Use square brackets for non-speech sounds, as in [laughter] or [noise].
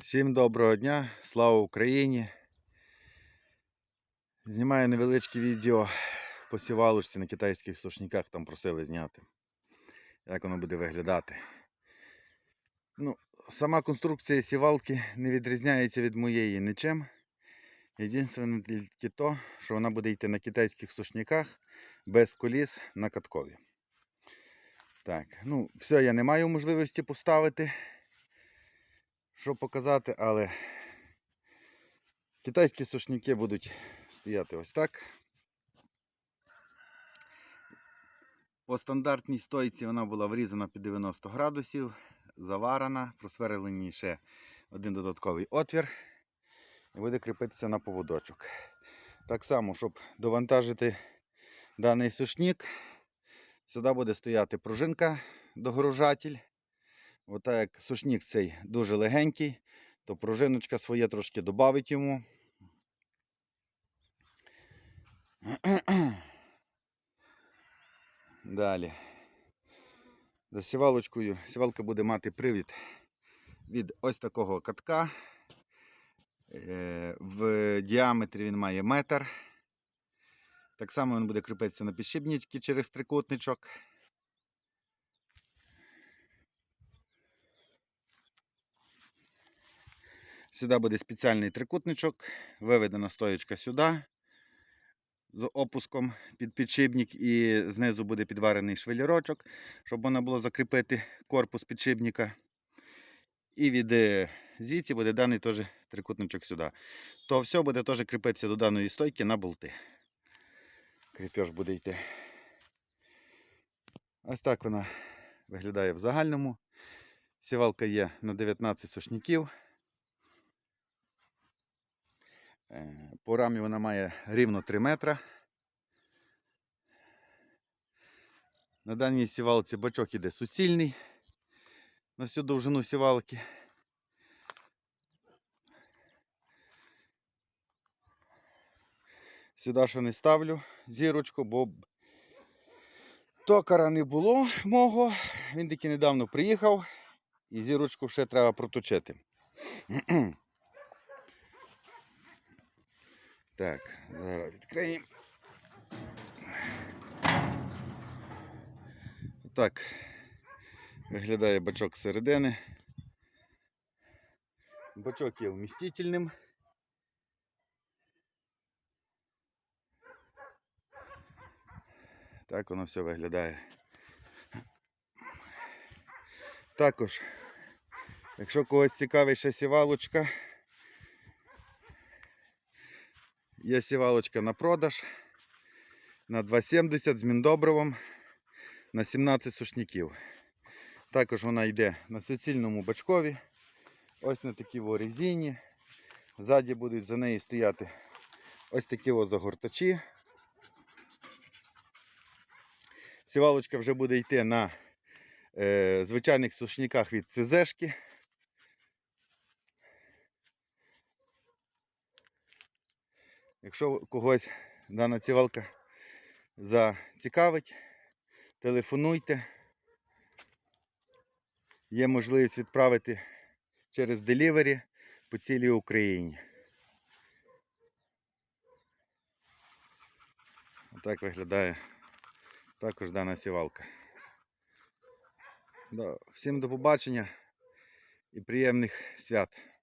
Всім доброго дня, слава Україні. Знімаю невеличке відео по сівалочці на китайських сушниках, там просили зняти. Як воно буде виглядати. Ну, сама конструкція сівалки не відрізняється від моєї нічим. Єдине тільки то, що вона буде йти на китайських сушниках без коліс на каткові. Так, ну, все, я не маю можливості поставити що показати, але китайські сушники будуть стояти ось так. По стандартній стойці вона була врізана під 90 градусів, заварена, просверлені ще один додатковий отвір і буде кріпитися на поводочок. Так само, щоб довантажити даний сушник, сюди буде стояти пружинка догружатель. Отак як сушник цей дуже легенький, то пружиночка своє трошки додавить йому. Далі. За сівалочкою сівалка буде мати привід від ось такого катка. Е, В діаметрі він має метр. Так само він буде кріпитися на підшипнички через трикутничок. Сюди буде спеціальний трикутничок, виведена стоєчка сюди з опуском під підшипник і знизу буде підварений швелірочок, щоб можна було закріпити корпус підшипника. І від е, звідси буде даний теж трикутничок сюди. То все буде теж кріпитися до даної стойки на болти. Кріпеж буде йти. Ось так вона виглядає в загальному. Сівалка є на 19 сушників. Е, По рамі вона має рівно 3 метра. На даній сівалці бачок іде суцільний на всю довжину сівалки. Сюди ще не ставлю зірочку, бо токара не було мого. Він тільки недавно приїхав і зірочку ще треба проточити. [clears throat] Так, зараз відкриємо. Так виглядає бачок середини. Бачок є вмістительним. Так воно все виглядає. Також, якщо когось цікавить ще сівалочка, Є сівалочка на продаж на 2,70 з міндобривом на 17 сушників. Також вона йде на суцільному бачкові. Ось на такій резині. Ззаді будуть за нею стояти ось такі загортачі. Сівалочка вже буде йти на е, звичайних сушниках від ЦЗшки. Якщо когось дана цівалка зацікавить, телефонуйте. Є можливість відправити через делівері по цілій Україні. Отак виглядає також дана сівалка. Всім до побачення і приємних свят.